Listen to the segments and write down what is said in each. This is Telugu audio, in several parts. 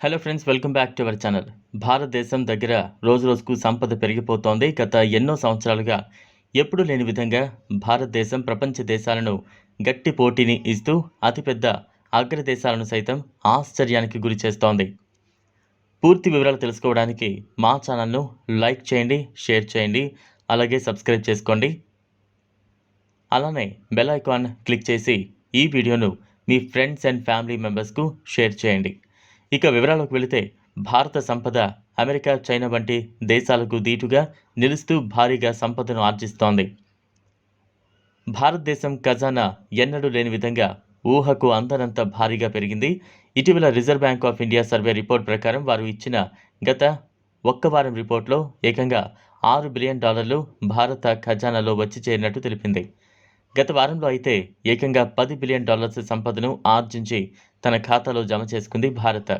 Hello friends welcome back to our channel భారతదేశం దగ్గర రోజు రోజుకు సంపద పెరిగిపోతోంది. గత ఎన్నో సంవత్సరాలుగా ఎప్పుడూ లేని విధంగా భారతదేశం ప్రపంచ దేశాలను గట్టి పోటీని ఇస్తూ అతిపెద్ద అగ్రదేశాలను సైతం ఆశ్చర్యానికి గురి చేస్తోంది. పూర్తి వివరాలు తెలుసుకోవడానికి మా ఛానల్ను లైక్ చేయండి షేర్ చేయండి అలాగే సబ్స్క్రైబ్ చేసుకోండి. అలానే బెల్ ఐకాన్ క్లిక్ చేసి ఈ వీడియోను మీ ఫ్రెండ్స్ అండ్ ఫ్యామిలీ మెంబర్స్కు షేర్ చేయండి. ఇక వివరాలకు వెళితే భారత సంపద అమెరికా చైనా వంటి దేశాలకు దీటుగా నిలుస్తూ భారీగా సంపదను ఆర్జిస్తోంది. భారతదేశం ఖజానా ఎన్నడూ లేని విధంగా ఊహకు అందనంత భారీగా పెరిగింది. ఇటీవల reserve bank of India survey report ప్రకారం వారు ఇచ్చిన గత ఒక్క వారం రిపోర్ట్లో ఏకంగా ఆరు బిలియన్ డాలర్లు భారత ఖజానాలో వచ్చి చేరినట్టు తెలిపింది. గత వారంలో అయితే ఏకంగా పది బిలియన్ డాలర్స్ సంపదను ఆర్జించి తన ఖాతాలో జమ చేసుకుంది భారత్.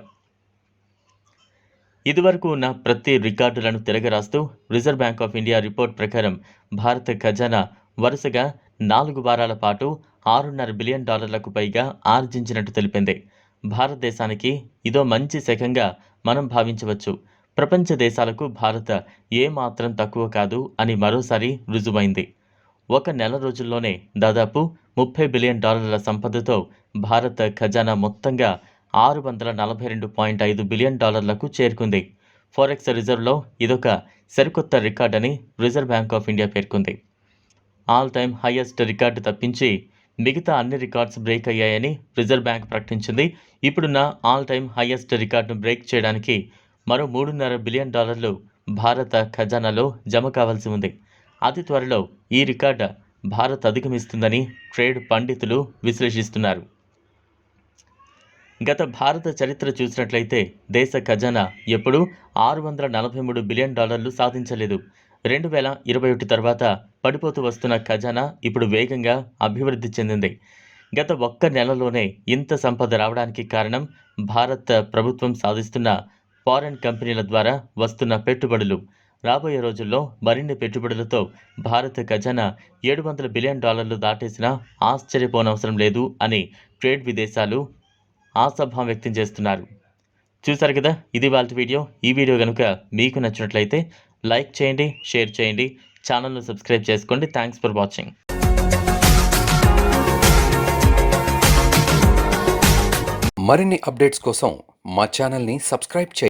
ఇదివరకు ఉన్న ప్రతి రికార్డులను తిరగరాస్తూ reserve bank of India report ప్రకారం భారత ఖజానా వరుసగా నాలుగు వారాల పాటు ఆరున్నర బిలియన్ డాలర్లకు పైగా ఆర్జించినట్టు తెలిపింది. భారతదేశానికి ఇదో మంచి శకంగా మనం భావించవచ్చు. ప్రపంచ దేశాలకు భారత ఏమాత్రం తక్కువ కాదు అని మరోసారి రుజువైంది. ఒక నెల రోజుల్లోనే దాదాపు ముప్పై బిలియన్ డాలర్ల సంపదతో భారత ఖజానా మొత్తంగా ఆరు వందల నలభై రెండు పాయింట్ ఐదు బిలియన్ డాలర్లకు చేరుకుంది. ఫారెక్స్ రిజర్వ్లో ఇదొక సరికొత్త రికార్డ్ అని రిజర్వ్ బ్యాంక్ ఆఫ్ ఇండియా పేర్కొంది. ఆల్ టైమ్ హైయెస్ట్ రికార్డు తప్పించి మిగతా అన్ని రికార్డ్స్ బ్రేక్ అయ్యాయని రిజర్వ్ బ్యాంక్ ప్రకటించింది. ఇప్పుడున్న ఆల్ టైమ్ హైయెస్ట్ రికార్డును బ్రేక్ చేయడానికి మరో మూడున్నర బిలియన్ డాలర్లు భారత ఖజానాలో జమ కావాల్సి ఉంది. అతి త్వరలో ఈ రికార్డు భారత్ అధిగమిస్తుందని ట్రేడ్ పండితులు విశ్లేషిస్తున్నారు. గత భారత చరిత్ర చూసినట్లయితే దేశ ఖజానా ఎప్పుడూ ఆరు వందల నలభై మూడు బిలియన్ డాలర్లు సాధించలేదు. రెండు వేల ఇరవై ఒకటి తర్వాత పడిపోతూ వస్తున్న ఖజానా ఇప్పుడు వేగంగా అభివృద్ధి చెందింది. గత ఒక్క నెలలోనే ఇంత సంపద రావడానికి కారణం భారత ప్రభుత్వం సాధిస్తున్న ఫారెన్ కంపెనీల ద్వారా వస్తున్న పెట్టుబడులు. రాబోయే రోజుల్లో మరిన్ని పెట్టుబడులతో భారత ఖజానా ఏడు వందల బిలియన్ డాలర్లు దాటేసినా ఆశ్చర్యపోనవసరం లేదు అని ట్రేడ్ విదేశాలు ఆశాభావం వ్యక్తం చేస్తున్నారు. చూసారు కదా? ఇది వాళ్ళ వీడియో. ఈ వీడియో కనుక మీకు నచ్చినట్లయితే లైక్ చేయండి షేర్ చేయండి ఛానల్ను సబ్స్క్రైబ్ చేసుకోండి. థ్యాంక్స్ ఫర్ వాచింగ్ మరిన్ని అప్డేట్స్ కోసం మా ఛానల్ని సబ్స్క్రైబ్ చేయండి.